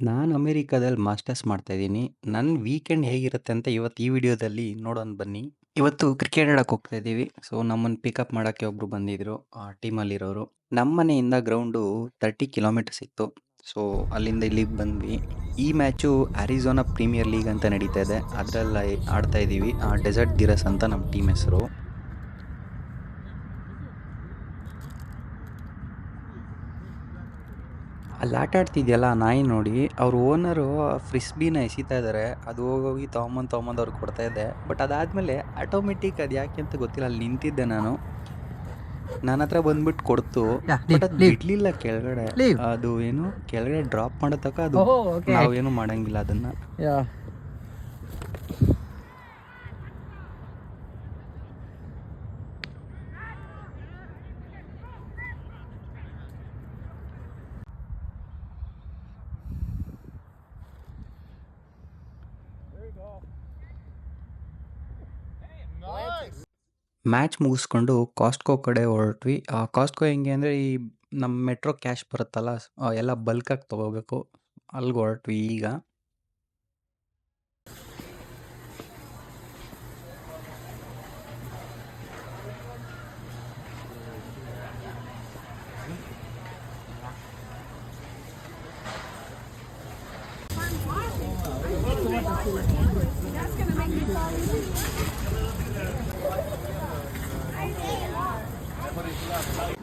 ನಾನು ಅಮೆರಿಕಾದಲ್ಲಿ ಮಾಸ್ಟರ್ಸ್ ಮಾಡ್ತಾ ಇದ್ದೀನಿ. ನನ್ನ ವೀಕೆಂಡ್ ಹೇಗಿರುತ್ತೆ ಅಂತ ಇವತ್ತು ಈ ವಿಡಿಯೋದಲ್ಲಿ ನೋಡೋಣ ಬನ್ನಿ. ಇವತ್ತು ಕ್ರಿಕೆಟ್ ಆಡಕ್ಕೆ ಹೋಗ್ತಾ ಇದ್ದೀವಿ. ಸೊ ನಮ್ಮನ್ನ ಪಿಕಪ್ ಮಾಡಕ್ಕೆ ಒಬ್ರು ಬಂದಿದ್ರು, ಆ ಟೀಮಲ್ಲಿರೋರು. ನಮ್ಮ ಮನೆಯಿಂದ ಗ್ರೌಂಡು 30 ಕಿಲೋಮೀಟರ್ಸ್ ಇತ್ತು. ಸೊ ಅಲ್ಲಿಂದ ಇಲ್ಲಿಗೆ ಬಂದ್ವಿ. ಈ ಮ್ಯಾಚು ಅರಿಜೋನಾ ಪ್ರೀಮಿಯರ್ ಲೀಗ್ ಅಂತ ನಡೀತಾ ಇದೆ. ಅದರಲ್ಲಿ ಆಡ್ತಾ ಇದ್ದೀವಿ. ಆ ಡೆಸರ್ಟ್ ದಿರಸ್ ಅಂತ ನಮ್ಮ ಟೀಮ್ ಹೆಸರು. ಅಲ್ಲಿ ಆಟ ಆಡ್ತಿದ್ಯಲ್ಲ ಆ ನಾಯಿ ನೋಡಿ ಅವ್ರ ಓನರು ಫ್ರಿಸ್ಬಿನ ಎಸಿತಾ ಇದ್ದಾರೆ. ಅದು ಹೋಗೋಗಿ ತೊಗೊಂಬಂದು ತೊಗೊಂಬಂದು ಅವ್ರಿಗೆ ಕೊಡ್ತಾ ಇದ್ದೆ. ಬಟ್ ಅದಾದಮೇಲೆ ಆಟೋಮೆಟಿಕ್ ಅದು ಯಾಕೆ ಅಂತ ಗೊತ್ತಿಲ್ಲ ಅಲ್ಲಿ ನಿಂತಿದ್ದೆ ನಾನು. ನನ್ನ ಹತ್ರ ಬಂದ್ಬಿಟ್ಟು ಕೊಡ್ತು. ಬಟ್ ಅದು. ಬಿಡ್ಲಿಲ್ಲ ಕೆಳಗಡೆ. ಅದು ಏನು ಕೆಳಗಡೆ ಡ್ರಾಪ್ ಮಾಡೋ ತಕ ಅದು. ನಾವೇನು ಮಾಡಂಗಿಲ್ಲ ಅದನ್ನ. ಮ್ಯಾಚ್ ಮುಗಿಸ್ಕೊಂಡು ಕಾಸ್ಟ್ಕೋ ಕಡೆ ಹೊರಟ್ವಿ. ಕಾಸ್ಟ್ಕೋ ಹೆಂಗೆ ಅಂದರೆ ಈ ನಮ್ಮ ಮೆಟ್ರೋ ಕ್ಯಾಶ್ ಬರುತ್ತಲ್ಲ ಎಲ್ಲ ಬಲ್ಕಾಗಿ ತೊಗೋಬೇಕು. ಅಲ್ಲಿಗೆ ಹೊರಟ್ವಿ ಈಗ. That's